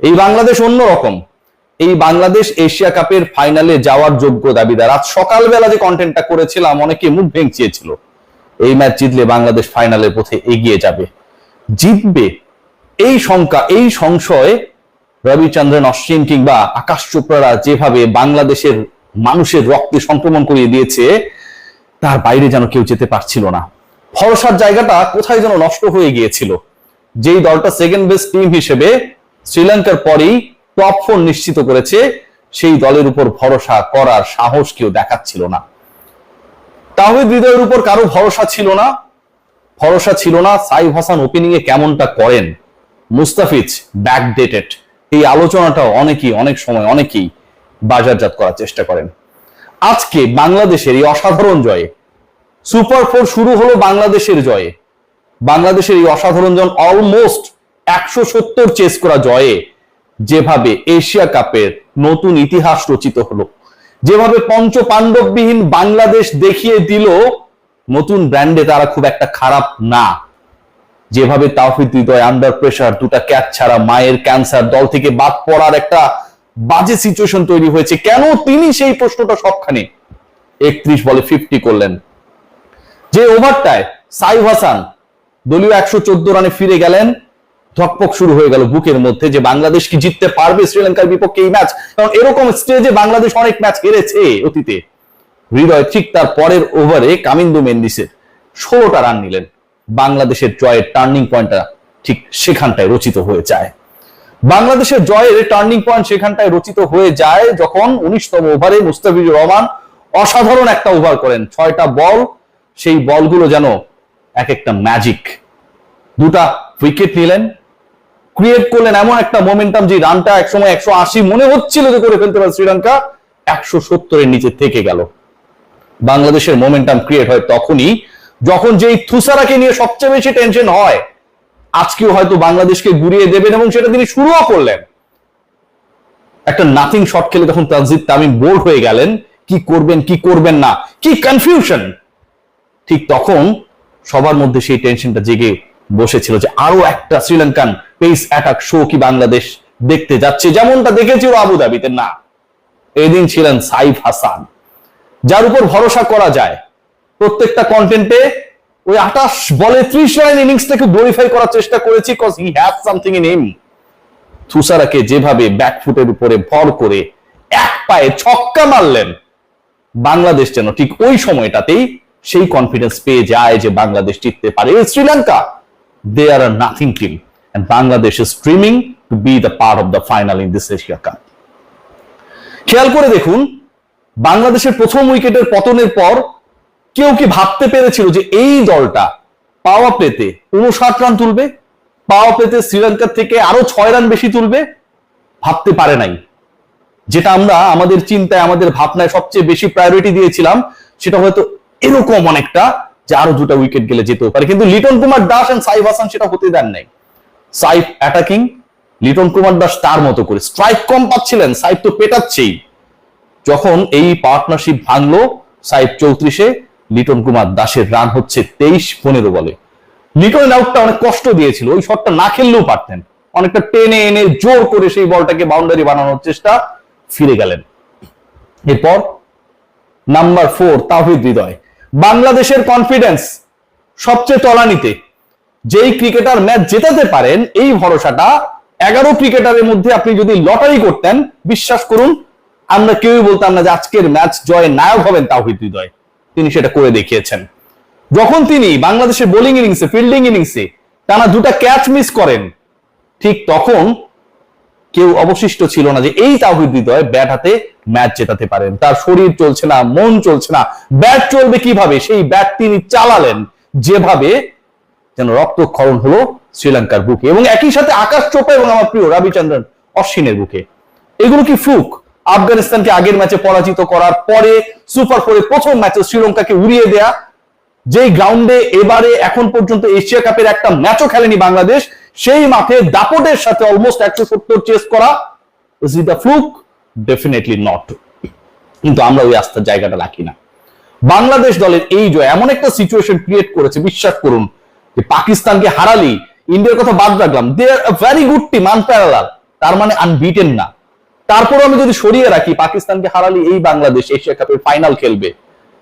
এই বাংলাদেশ অন্যরকম। এই বাংলাদেশ এশিয়া কাপের ফাইনালে যাওয়ার যোগ্য দাবিদার। আজ সকালবেলা যে কন্টেন্টটা করেছিলাম, অনেকে মুখ ভেঙচিয়েছিল। এই ম্যাচ জিতলে বাংলাদেশ ফাইনালের পথে এগিয়ে যাবে। জিতবে এই শঙ্কা, এই সংশয় রবিচন্দ্রন, অশ্বিন কিংবা আকাশ চোপড়ারা যেভাবে বাংলাদেশের মানুষের রক্তে সংক্রমণ করিয়ে দিয়েছে, তার বাইরে যেন কেউ যেতে পারছিল না। ভরসার জায়গাটা কোথায় যেন নষ্ট হয়ে গিয়েছিল। যেই দলটা সেকেন্ড বেস্ট টিম হিসেবে শ্রীলঙ্কার পরেই টপ ফোর নিশ্চিত করেছে, সেই দলের উপর ভরসা করার সাহস কেউ দেখাচ্ছিল না। তাহিদ হৃদয়ের উপর কারও ভরসা ছিল না? ভরসা ছিল না, সাইফ হাসান ওপেনিং এ কেমনটা করেন? মুস্তাফিজ ব্যাকডেটেড এই আলোচনাটাও অনেকেই, অনেক সময় অনেকেই বাজারজাত করার চেষ্টা করেন। আজকে বাংলাদেশের এই অসাধারণ জয়ে সুপার ফোর শুরু হলো বাংলাদেশের জয়ে। বাংলাদেশের এই অসাধারণ জন অলমোস্ট একশো সত্তর চেস করা জয়ে যেভাবে এশিয়া কাপের নতুন ইতিহাস রচিত হলো, যেভাবে পঞ্চ পাণ্ডববিহীন বাংলাদেশ দেখিয়ে দিল, নতুন ব্র্যান্ডে তারা খুব একটা খারাপ না। যেভাবে তাওফিদ হৃদয় আন্ডার প্রেসার দুটা ক্যাচ ছাড়া মায়ের ক্যান্সার দল থেকে বাদ পড়ার একটা বাজে সিচুয়েশন তৈরি হয়েছে। কেন তিনি সেই প্রশ্নটা সবখানে? একত্রিশ বলে ফিফটি করলেন। যে ওভারটায় সাইফ হাসান দলীয় একশো চোদ্দ রানে ফিরে গেলেন। ধকপক শুরু হয়ে গেল বুকের মধ্যে যে বাংলাদেশ কি জিততে পারবে শ্রীলঙ্কার বিপক্ষে এই ম্যাচ? কারণ এরকম স্টেজে বাংলাদেশ অনেক ম্যাচ হেরেছে অতীতে। হৃদয় ঠিক তার পরের ওভারে কামিন্দু মেন্দিসের ষোলোটা রান নিলেন। বাংলাদেশের জয়ের টার্নিং পয়েন্টটা ঠিক সেখানটায় রচিত হয়ে যায়। বাংলাদেশের জয়ের টার্নিং পয়েন্ট সেখানটায় রচিত হয়ে যায় যখন উনিশতম ওভারে মুস্তাফিজুর রহমান অসাধারণ একটা ওভার করেন। ছয়টা বল সেই বলগুলো যেন এক একটা ম্যাজিক দুটা উইকেট নিলেন ক্রিয়েট করলেন এমন একটা মোমেন্টাম যে রানটা একসময় একশো আশি মনে হচ্ছিল যে করে ফেলতে পারে শ্রীলঙ্কা, একশো সত্তরের নিচে থেকে গেল। বাংলাদেশের মোমেন্টাম ক্রিয়েট হয় তখনই, যখন যেই থুসারাকে নিয়ে সবচেয়ে বেশি টেনশন হয়, আজকেও হয়তো বাংলাদেশকে ঘুরিয়ে দেবেন এবং সেটা তিনি শুরুও করলেন। একটা নাথিং শট খেলে তখন তানজিদ তামিম বোল্ড হয়ে গেলেন, কি করবেন কি করবেন না, কি কনফিউশন ঠিক তখন সবার মধ্যে সেই টেনশনটা জেগে বসেছিল যে আরও একটা শ্রীলঙ্কান পেস অ্যাটাক শো কি বাংলাদেশ দেখতে যাচ্ছে? যেমনটা দেখেছিল আবুধাবিতে, না। এদিন ছিলেন সাইফ হাসান। যার উপর ভরসা করা যায়। প্রত্যেকটা কন্টেন্টে ওই আঠাশ বলে ত্রিশ রান ইনিংসটাকে গ্লোরিফাই করার চেষ্টা করেছি cause he have something in him থুসারাকে যেভাবে ব্যাকফুটের উপরে ভর করে এক পায়ে ছক্কা মারলেন, বাংলাদেশ যেন ঠিক ওই সময়টাতেই সেই কনফিডেন্স পেয়ে যায় যে বাংলাদেশ জিততে পারে। Sri Lanka they are nothing team and Bangladesh is streaming to be the part of the final in this Asia Cup. খেয়াল করে দেখুন, বাংলাদেশের প্রথম উইকেটের পতনের পর কেউ কি ভাবতে পেরেছিল যে এই দলটা পাওয়া পেতে উনষাট রান তুলবে পাওয়া পেতে শ্রীলঙ্কার থেকে আরও ছয় রান বেশি তুলবে? ভাবতে পারে নাই। যেটা আমরা আমাদের চিন্তায়, আমাদের ভাবনায় সবচেয়ে বেশি প্রায়োরিটি দিয়েছিলাম, সেটা হয়তো এরকম অনেকটা যে আরও দুটো উইকেট গেলে যেতেও পারে। কিন্তু লিটন কুমার দাস এন্ড সাইফ হাসান সেটা হতে দেন নাই। সাইফ অ্যাটাকিং লিটন কুমার দাস তার মতো করে। স্ট্রাইক কম পাচ্ছিলেন, সাইফ তো পেটাচ্ছেই। যখন এই পার্টনারশিপ ভাঙলো, সাইফ চৌত্রিশে, লিটন কুমার দাসের রান হচ্ছে তেইশ পনেরো বলে। লিটনের আউটটা অনেক কষ্ট দিয়েছিল, ওই শটটা না খেললেও পারতেন। অনেকটা টেনে এনে জোর করে সেই বলটাকে বাউন্ডারি বানানোর চেষ্টা ফিরে গেলেন। এরপর নাম্বার ফোর তাহিদ হৃদয়। বাংলাদেশের কনফিডেন্স সবচেয়ে তলানিতে। যেই ক্রিকেটার ম্যাচ জেতাতে পারেন, এই ভরসাটা এগারো ক্রিকেটারের মধ্যে আপনি যদি লটারি করতেন, বিশ্বাস করুন, আমরা কেউই বলতাম না যে আজকের ম্যাচ জয় নায়ক হবেন তাহিদ হৃদয়। তিনি সেটা করে দেখিয়েছেন। যখন তিনি বাংলাদেশের বোলিং ইনিংসে, ফিল্ডিং ইনিংসে টানা দুটা ক্যাচ মিস করেন, ঠিক তখন কেউ অবশিষ্ট ছিল না যে এই তাহিদ হৃদয় ব্যাট হাতে ম্যাচ জেতাতে পারেন। তার শরীর চলছে না, মন চলছে না, ব্যাট চলবে কীভাবে? সেই ব্যাট তিনি চালালেন যেভাবে যেন রক্তক্ষরণ হলো শ্রীলঙ্কার বুকে। এবং একই সাথে আকাশ চোপড়া এবং আমার প্রিয় রবিচন্দ্রন অশ্বিনের বুকে। এগুলো কি ফ্লুক? আফগানিস্তানকে আগের ম্যাচে পরাজিত করার পরে সুপার ফোরে প্রথম ম্যাচে শ্রীলঙ্কাকে উড়িয়ে দেয়া, যেই গ্রাউন্ডে এবারে এখন পর্যন্ত এশিয়া কাপের একটা ম্যাচও খেলেনি বাংলাদেশ, সেই মাঠে দাপটের সাথে অলমোস্ট একশো সত্তর চেস করা is it the fluke definitely not কিন্তু আমরা ওই আস্থার জায়গাটা রাখি না। বাংলাদেশ দলের এই জয় এমন একটা সিচুয়েশন ক্রিয়েট করেছে, বিশ্বাস করুন যে পাকিস্তানকে হারালি, ইন্ডিয়ার কথা বাদ রাখলাম। They are very good team unparallel তার মানে আনবিটেন না। তারপর আমি যদি সরিয়ে রাখি, পাকিস্তানকে হারালি, এই বাংলাদেশ এশিয়া কাপের ফাইনাল খেলবে।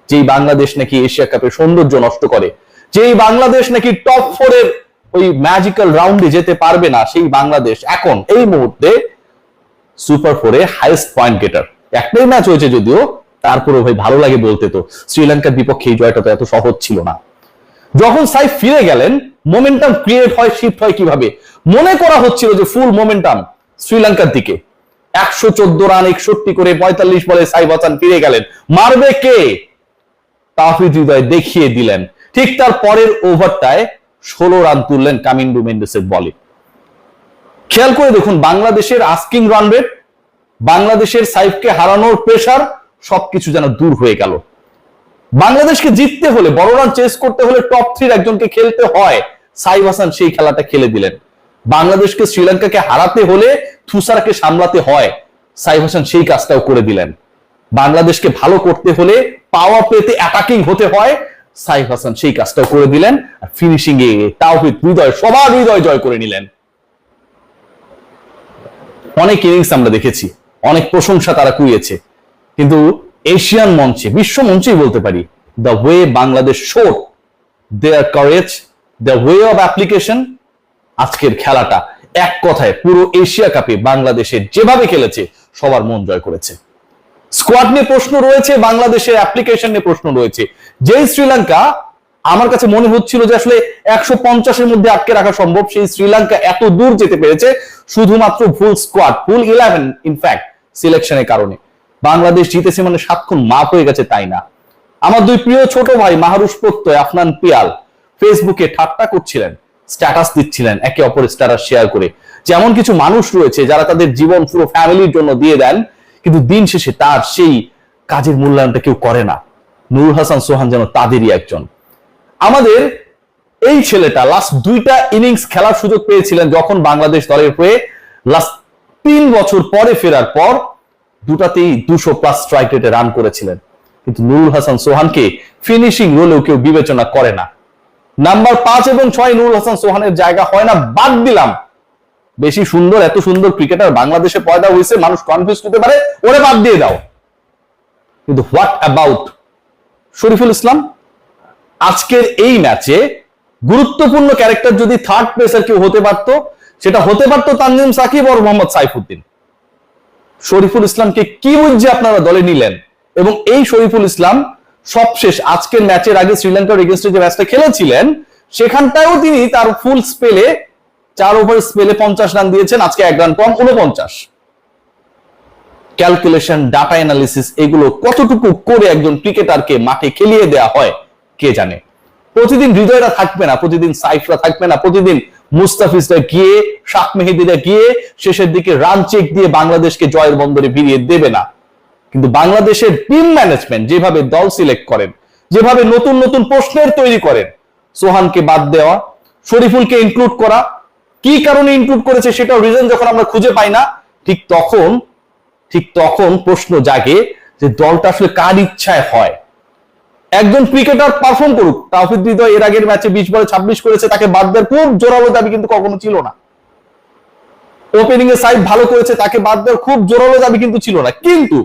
যেই বাংলাদেশ নাকি এশিয়া কাপের সৌন্দর্য নষ্ট করে। যেই বাংলাদেশ নাকি টপ ফোরের ওই ম্যাজিক্যাল রাউন্ডে যেতে পারবে না, সেই বাংলাদেশ এখন এই মুহূর্তে সুপার ফোরে হাইয়েস্ট পয়েন্ট গেটার একটাই ম্যাচ হয়েছে যদিও তারপরে ভাই ভালো লাগে বলতে তো। শ্রীলঙ্কার বিপক্ষে এই জয়টা তো এত সহজ ছিল না। যখন সাইফ ফিরে গেলেন মোমেন্টাম ক্রিয়েট হয় শিফট হয় কীভাবে? মনে করা হচ্ছিল যে ফুল মোমেন্টাম শ্রীলঙ্কার দিকে। একশো চোদ্দ রান একষট্টি করে পঁয়তাল্লিশ বলে সাইফ হাসান ফিরে গেলেন। মারবে কে? তাহিদ হৃদয় দেখিয়ে দিলেন। ঠিক তার পরের ওভারটায় ষোলো রান তুললেন কামিন্ডু মেন্ডেসের বলে। খেয়াল করে দেখুন, বাংলাদেশের আস্কিং রান রেট বাংলাদেশের সাইফকে হারানোর প্রেশার সবকিছু যেন দূর হয়ে গেল। বাংলাদেশকে জিততে হলে, বড় রান চেস করতে হলে টপ থ্রির একজনকে খেলতে হয়। সাইফ হাসান সেই খেলাটা খেলে দিলেন। বাংলাদেশকে শ্রীলঙ্কাকে হারাতে হলে থুসারাকে সামলাতে হয়। সাইফ হাসান সেই কাজটাও করে দিলেন। বাংলাদেশকে ভালো করতে হলে পাওয়ার প্লেতে অ্যাটাকিং হতে হয়। সাইফ হাসান সেই কাজটাও করে দিলেন। আর ফিনিশিং এ তাওহিদ, হৃদয়, সবার হৃদয় জয় করে নিলেন। অনেক ইনিংস আমরা দেখেছি। অনেক প্রশংসা তারা কুড়িয়েছে। কিন্তু এশিয়ান মঞ্চে, বিশ্ব মঞ্চেই বলতে পারি the way Bangladesh show their courage the way of application আজকের খেলাটা এক কথায় পুরো এশিয়া কাপে বাংলাদেশের যেভাবে খেলেছে, সবার মন জয় করেছে। স্কোয়াড নিয়ে প্রশ্ন রয়েছে বাংলাদেশের অ্যাপ্লিকেশন নিয়ে প্রশ্ন রয়েছে। যেই শ্রীলঙ্কা, আমার কাছে মনে হচ্ছিল যে আসলে একশো পঞ্চাশের মধ্যে আটকে রাখা সম্ভব, সেই শ্রীলঙ্কা এত দূর যেতে পেরেছে, শুধুমাত্র full squad full eleven in fact সিলেকশনের কারণে। বাংলাদেশ জিতেছে মানে সাতক্ষণ মাপ হয়ে গেছে তাই না? আমার দুই প্রিয় ছোট ভাই মাহারুষ প্রত্যয়, আফনান পিয়াল ফেসবুকে ঠাট্টা করছিলেন স্ট্যাটাস দিচ্ছিলেন একে অপরের স্ট্যাটাস শেয়ার করে। যেমন কিছু মানুষ রয়েছে যারা তাদের জীবন পুরো ফ্যামিলির জন্য দিয়ে দেন, কিন্তু দিন শেষে তার সেই কাজের মূল্যায়নটা কেউ করে না। নুরুল হাসান সোহান যেন তাদেরই একজন। আমাদের এই ছেলেটা লাস্ট দুইটা ইনিংস খেলার সুযোগ পেয়েছিলেন যখন বাংলাদেশ দলের হয়ে লাস্ট তিন বছর পরে ফেরার পর দুটাতেই দুশো প্লাস স্ট্রাইক রেটে রান করেছিলেন। কিন্তু নুরুল হাসান সোহানকে ফিনিশিং রোলেও কেউ বিবেচনা করে না। নাম্বার পাঁচ এবং ছয় নুরুল হাসান সোহানের জায়গা হয় না, বাদ দিলাম। বেশি সুন্দর, এত সুন্দর ক্রিকেটার বাংলাদেশে পয়দা হয়েছে, মানুষ কনফিউজ হতে পারে, ওরে বাদ দিয়ে দাও। কিন্তু হোয়াট অ্যাবাউট শরীফুল ইসলাম? আজকের এই ম্যাচে গুরুত্বপূর্ণ ক্যারেক্টার যদি থার্ড প্লেসার কেউ হতে পারতো, সেটা হতে পারতো তানজিম সাকিব আর মোহাম্মদ সাইফুদ্দিন। শরীফুল ইসলামকে কি বুঝছে আপনারা দলে নিলেন? এবং এই শরীফুল ইসলাম সবশেষ আজকের ম্যাচের আগে শ্রীলঙ্কার এগেনস্টে যে ম্যাচটা খেলেছিলেন সেখানটাও তিনি তার ফুল স্পেলে চার ওভার স্পেলে পঞ্চাশ রান দিয়েছেন, আজকে এক রান কম উনপঞ্চাশ ক্যালকুলেশন ডাটা অ্যানালিসিস এগুলো কতটুকু করে একজন ক্রিকেটারকে মাঠে খেলিয়ে দেওয়া হয়, কে জানে? প্রতিদিন হৃদয়রা থাকবে না, প্রতিদিন সাইফরা থাকবে না, প্রতিদিন মুস্তাফিজরা গিয়ে শাক মেহেদিরা গিয়ে শেষের দিকে রান চেক দিয়ে বাংলাদেশকে জয়ের বন্দরে ফিরিয়ে দেবে না। কিন্তু বাংলাদেশের টিম ম্যানেজমেন্ট যেভাবে দল সিলেক্ট করেন, যেভাবে নতুন নতুন প্রশ্নের তৈরি করেন, সোহানকে বাদ দেওয়া, শরীফুলকে ইনক্লুড করা, কি কারণে ইনক্লুড করেছে সেটাও রিজন যখন আমরা খুঁজে পাই না, ঠিক তখন ঠিক তখন প্রশ্ন জাগে যে দলটা আসলে কার ইচ্ছায় হয়। একজন ক্রিকেটার পারফর্ম করুক তাওফিদ হৃদয় এর আগের ম্যাচে বিশ বলে ছাব্বিশ করেছে, তাকে বাদ দেওয়ার খুব জোরালো দাবি কিন্তু কখনো ছিল না। ওপেনিং এ সাইড ভালো করেছে, তাকে বাদ দেওয়ার খুব জোরালো দাবি কিন্তু ছিল না। কিন্তু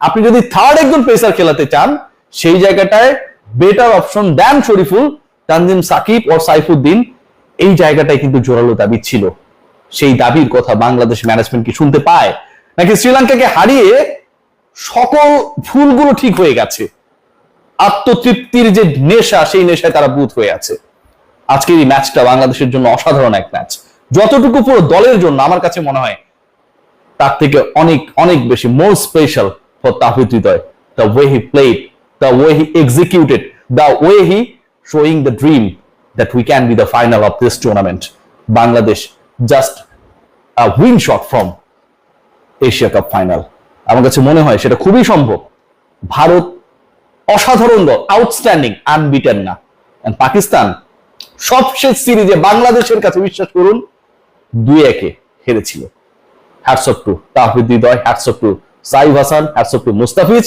আপনি যদি থার্ড একজন পেসার খেলাতে চান, সেই জায়গাটায় বেটার অপশন দেন শরীফুল, তানজিম সাকিব ও সাইফুদ্দিন, এই জায়গাটায় কিন্তু জোরালো দাবি ছিল। সেই দাবির কথা বাংলাদেশ ম্যানেজমেন্ট কি শুনতে পায়? নাকি শ্রীলঙ্কাকে হারিয়ে সকল ফুলগুলো ঠিক হয়ে গেছে? আত্মতৃপ্তির যে নেশা, সেই নেশায় তারা বুথ হয়ে আছে। আজকের এই ম্যাচটা বাংলাদেশের জন্য অসাধারণ এক ম্যাচ। যতটুকু পুরো দলের জন্য আমার কাছে মনে হয়, তার থেকে অনেক অনেক বেশি more special for Towhid Hridoy. The way he played the way he executed the way he showing the dream that we can be the final of this tournament Bangladesh just one shot from Asia Cup final আমার কাছে মনে হয় সেটা খুবই সম্ভব। ভারত অসাধারণ দল outstanding unbeaten না। পাকিস্তান, সবশেষ সিরিজে বাংলাদেশের কাছে বিশ্বাস করুন, দুই একে হেরেছিল। Hats off to Towhid Hridoy hats off to Saif Hasan hats off to Mustafiz.